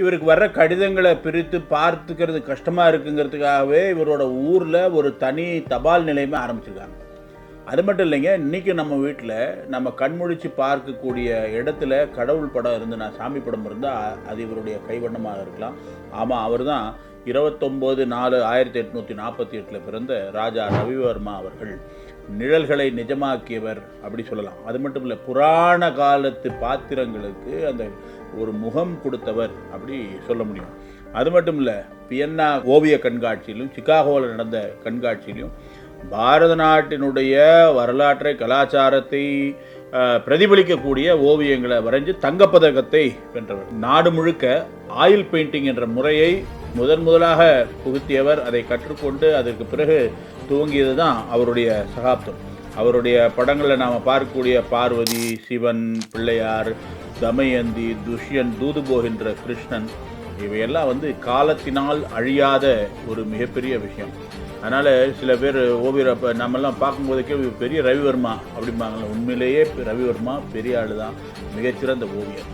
இவருக்கு வர்ற கடிதங்களை பிரித்து பார்த்துக்கிறது கஷ்டமாக இருக்குங்கிறதுக்காகவே இவரோட ஊரில் ஒரு தனி தபால் நிலையமே ஆரம்பிச்சிருக்காங்க. அது மட்டும் இல்லைங்க இன்றைக்கி நம்ம வீட்டில் நம்ம கண்முழிச்சு பார்க்கக்கூடிய இடத்துல கடவுள் படம் இருந்து நான் சாமி படம் இருந்தால் அது இவருடைய கைவண்ணமாக இருக்கலாம். ஆமாம் அவர் தான் இருபத்தொம்போது நாலு ஆயிரத்தி எட்நூற்றி நாற்பத்தி எட்டில் பிறந்த ராஜா ரவிவர்மா அவர்கள். நிழல்களை நிஜமாக்கியவர் அப்படி சொல்லலாம். அது மட்டும் இல்லை புராண காலத்து பாத்திரங்களுக்கு அந்த ஒரு முகம் கொடுத்தவர் அப்படி சொல்ல முடியும். அது மட்டும் இல்லை பியன்னா ஓவிய கண்காட்சியிலும் சிக்காகோவில் நடந்த கண்காட்சியிலும் பாரத நாட்டினுடைய வரலாற்றை கலாச்சாரத்தை பிரதிபலிக்கக்கூடிய ஓவியங்களை வரைஞ்சு தங்கப்பதக்கத்தை வென்றவர். நாடு முழுக்க ஆயில் பெயிண்டிங் என்ற முறையை முதன் முதலாக புகுத்தியவர் அதை கற்றுக்கொண்டு அதற்கு பிறகு துவங்கியது தான் அவருடைய சகாப்தம். அவருடைய படங்களில் நாம் பார்க்கக்கூடிய பார்வதி சிவன் பிள்ளையார் தமயந்தி துஷ்யன் தூது போகின்ற கிருஷ்ணன் இவையெல்லாம் வந்து காலத்தினால் அழியாத ஒரு மிகப்பெரிய விஷயம். அதனால் சில பேர் ஓவியர் அப்போ நம்மெல்லாம் பார்க்கும்போதுக்கே பெரிய ரவிவர்மா அப்படிம்பாங்களே உண்மையிலேயே ரவிவர்மா பெரிய ஆள் தான் மிகச்சிறந்த ஓவியர்.